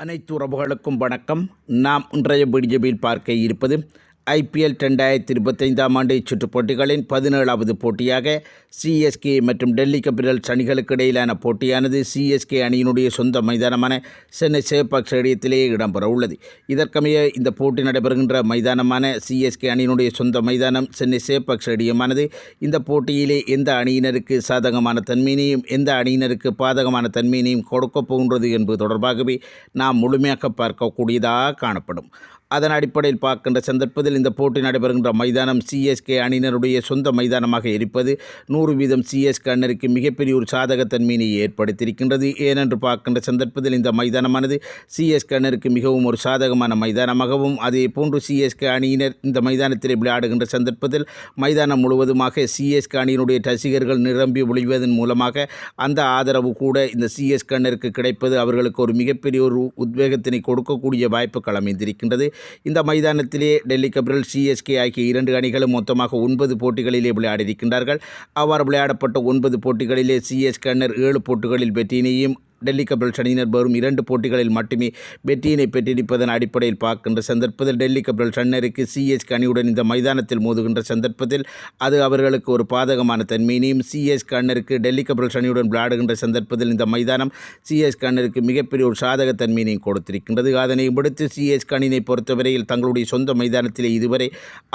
அனைத்து உறவுகளுக்கும் வணக்கம். நாம் இன்றைய பிடிஜபியில் பார்க்க இருப்பது ஐபிஎல் ரெண்டாயிரத்தி இருபத்தைந்தாம் ஆண்டு சுற்றுப் போட்டிகளின் பதினேழாவது போட்டியாக சிஎஸ்கே மற்றும் டெல்லி கேபிட்டல்ஸ் அணிகளுக்கு இடையிலான போட்டியானது சிஎஸ்கே அணியினுடைய சொந்த மைதானமான சென்னை சேப்பாக் ஸ்டேடியத்திலேயே இடம்பெற உள்ளது. இதற்கமைய இந்த போட்டி நடைபெறுகின்ற மைதானமான சிஎஸ்கே அணியினுடைய சொந்த மைதானம் சென்னை சேப்பாக் ஸ்டேடியமானது. இந்த போட்டியிலே எந்த அணியினருக்கு சாதகமான தன்மையினையும் எந்த அணியினருக்கு பாதகமான தன்மையினையும் கொடுக்கப் போகின்றது என்பது தொடர்பாகவே நாம் முழுமையாக பார்க்கக்கூடியதாக காணப்படும். அதன் அடிப்படையில் பார்க்கின்ற சந்தர்ப்பத்தில் இந்த போட்டி நடைபெறுகின்ற மைதானம் சிஎஸ்கே அணியினருடைய சொந்த மைதானமாக இருப்பது நூறு வீதம் சிஎஸ்கே அணிக்கு மிகப்பெரிய ஒரு சாதகத்தன்மையினை ஏற்படுத்தியிருக்கின்றது. ஏனென்று பார்க்கின்ற சந்தர்ப்பத்தில் இந்த மைதானமானது சிஎஸ்கே அணிக்கு மிகவும் ஒரு சாதகமான மைதானமாகவும் அதே போன்று சிஎஸ்கே அணியினர் இந்த மைதானத்தில் விளையாடுகின்ற சந்தர்ப்பத்தில் மைதானம் முழுவதுமாக சிஎஸ்கே அணியினுடைய ரசிகர்கள் நிரம்பி ஒழிவதன் மூலமாக அந்த ஆதரவு கூட இந்த சிஎஸ்கே அணிக்கு கிடைப்பது அவர்களுக்கு ஒரு மிகப்பெரிய ஒரு உத்வேகத்தினை கொடுக்கக்கூடிய வாய்ப்புகள் அமைந்திருக்கின்றது. இந்த மைதானத்திலே டெல்லி கேபிட்டல் சிஎஸ்கே ஆகிய இரண்டு அணிகளும் மொத்தமாக ஒன்பது போட்டிகளிலே விளையாடியிருக்கின்றார்கள். அவ்வாறு விளையாடப்பட்ட ஒன்பது போட்டிகளிலே சிஎஸ்கே அணினர் ஏழு போட்டிகளில் வெற்றியினையும் டெல்லி கேபிட்டல்ஸ் அணியினர் வரும் இரண்டு போட்டிகளில் மட்டுமே வெற்றியினை பெற்றிருப்பதன் அடிப்படையில் பார்க்கின்ற சந்தர்ப்பத்தில் டெல்லி கேபிட்டல்ஸ் அணியினருக்கு சிஎஸ்கே அணியுடன் இந்த மைதானத்தில் மோதுகின்ற சந்தர்ப்பத்தில் அது அவர்களுக்கு ஒரு பாதகமான தன்மையினையும் சிஎஸ்கே அணியினருக்கு டெல்லி கேபிட்டல்ஸ் அணியுடன் விளையாடுகின்ற சந்தர்ப்பத்தில் இந்த மைதானம் சிஎஸ்கே அணியினருக்கு மிகப்பெரிய ஒரு சாதக தன்மையினையும் கொடுத்திருக்கின்றது. அதனை விடுத்து சிஎஸ்கே அணியினை பொறுத்தவரையில் தங்களுடைய சொந்த மைதானத்திலே இதுவரை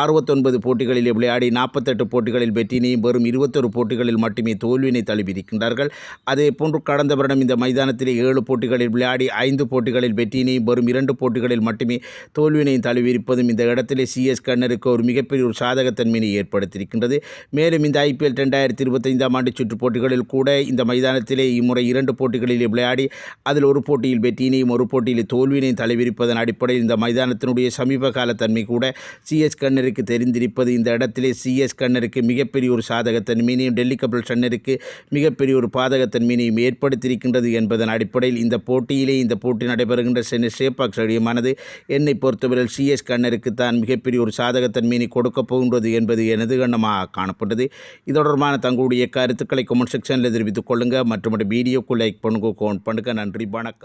அறுபத்தொன்பது போட்டிகளில் விளையாடி நாற்பத்தெட்டு போட்டிகளில் வெற்றினையும் வரும் இருபத்தொரு போட்டிகளில் மட்டுமே தோல்வியினை தழுவியிருக்கின்றார்கள். அதே போன்று கடந்த வருடம் இந்த மைதானத்திலே ஏழு போட்டிகளில் விளையாடி ஐந்து போட்டிகளில் வெற்றியினையும் வரும் இரண்டு போட்டிகளில் மட்டுமே தோல்வியினையும் தழுவியிருப்பதும் இந்த இடத்திலே சிஎஸ் கண்ணருக்கு ஒரு மிகப்பெரிய ஒரு சாதகத்தன்மையை ஏற்படுத்தியிருக்கின்றது. மேலும் இந்த ஐபிஎல் ரெண்டாயிரத்தி இருபத்தைந்தாம் ஆண்டு சுற்று போட்டிகளில் கூட இந்த மைதானத்திலே இம்முறை இரண்டு போட்டிகளிலே விளையாடி அதில் ஒரு போட்டியில் வெற்றியினையும் ஒரு போட்டியில் தோல்வியினையும் தழுவியிருப்பதன் அடிப்படையில் இந்த மைதானத்தினுடைய சமீப காலத்தன்மை தன்மை கூட சிஎஸ் கண்ணருக்கு தெரிந்திருப்பது. இந்த இடத்திலே சிஎஸ் கண்ணருக்கு மிகப்பெரிய ஒரு சாதகத்தன்மையினையும் டெல்லி கபிள் சன்னருக்கு மிகப்பெரிய ஒரு பாதகத்தன்மையினையும் ஏற்படுத்தியிருக்கின்றது என்பதன் அடிப்படையில் இந்த போட்டியிலே இந்த போட்டி நடைபெறுகின்ற சென்னை சேப்பாக் ஸ்டேடியமானது. என்னை பொறுத்தவரையில் சிஎஸ் கண்ணருக்கு தான் மிகப்பெரிய ஒரு சாதகத்தன்மையினை கொடுக்கப் போகின்றது என்பது எனது கண்ணமாக காணப்பட்டது. இது தொடர்பான தங்களுடைய கருத்துக்களை கமெண்ட் செக்ஷனில் தெரிவித்துக் கொள்ளுங்கள் மற்றும் வீடியோக்கு லைக் பண்ணுங்க கவுண்ட் பண்ணுங்கள் நன்றி வணக்கம்.